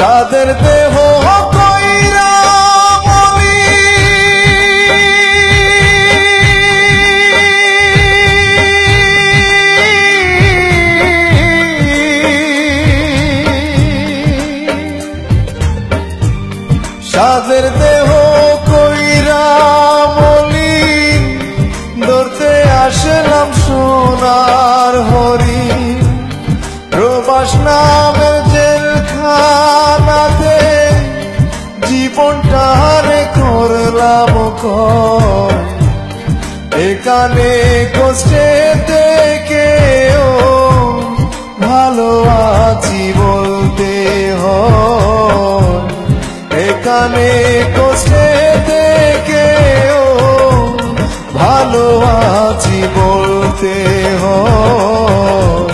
সাদের দেহ কর এখানে কষ্টে থেকেও ভালো আছি বলতে হয়। এখানে কষ্টে থেকেও ভালো আছি বলতে হয়।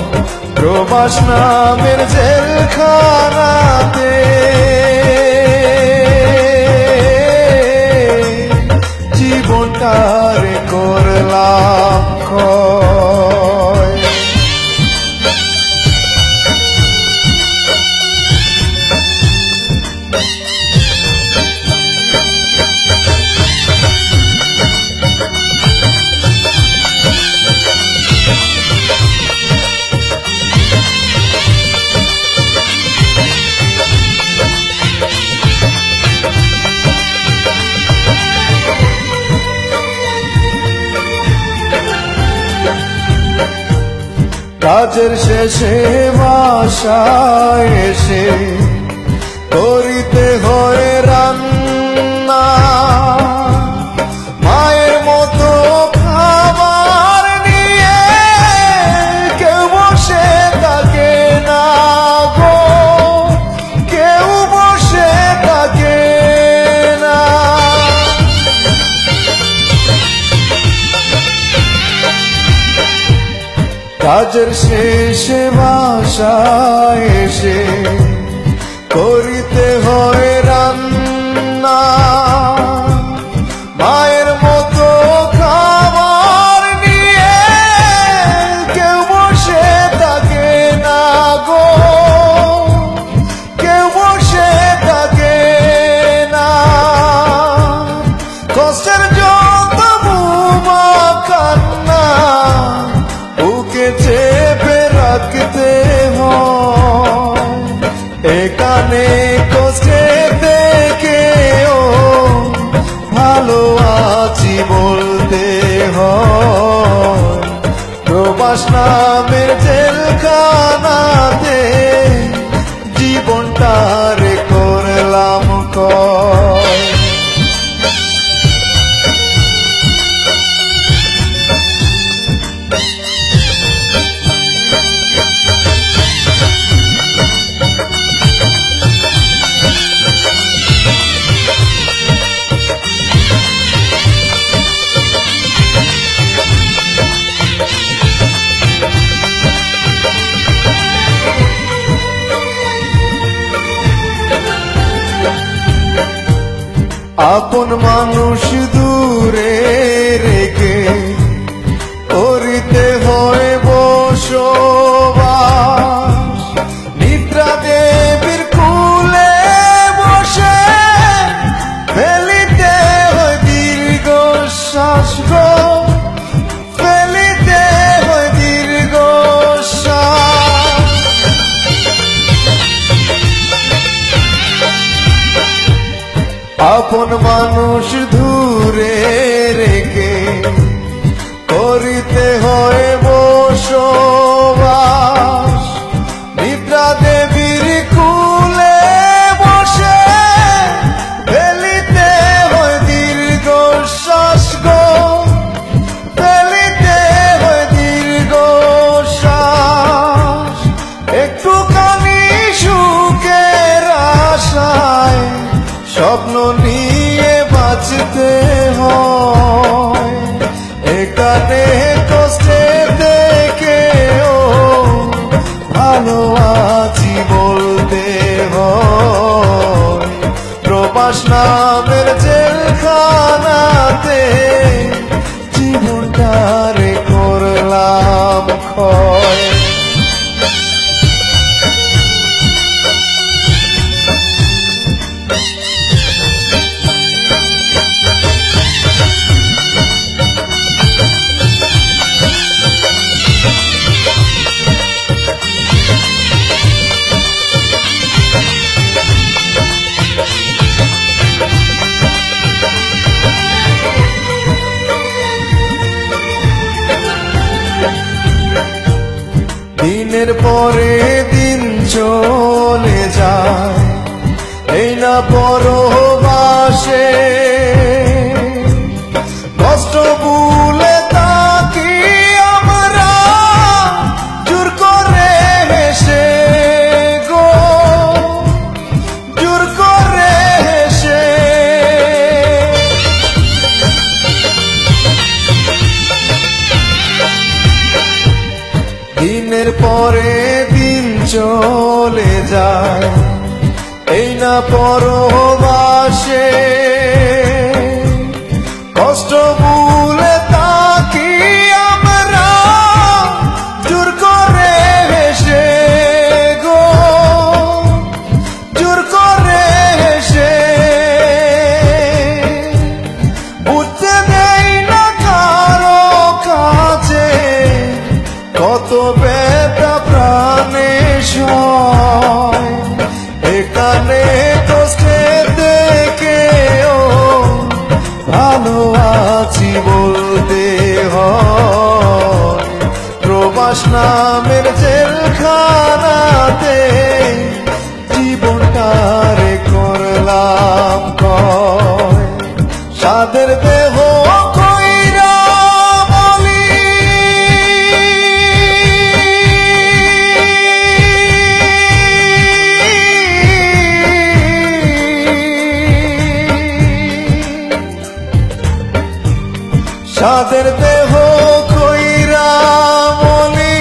প্রবাস নামের জেলখানাতে 살아 কাজের শেষে বাসায় এসে করিতে হয় রান্না কাজের শেষে বাসায় এসে করিতে হয় নামের জেলখানাতে আপন মানুষ দূরে রেখে করিতে হয় বসবাস আপন মানুষ দূরে রেখে করিতে হয় বসবাস। নিদ্রা দেবীর কুলে বসে ফেলিতে হয় দীর্ঘ শ্বাস গো। ফেলিতে হয় দীর্ঘ শ্বাস একটুখানি সুখের আশায় স্বপ্ন পরে দিন চলে যায়। এই না পরবাসে চলে যায়। এই না পরবাসে তাদের দেহ কইরা মলি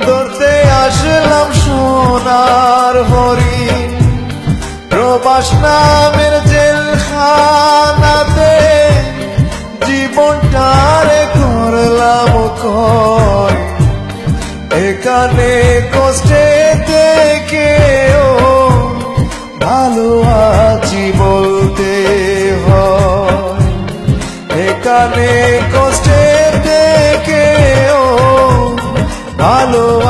ধরতে আসলাম সোনার হরি। প্রবাস নামে ভালো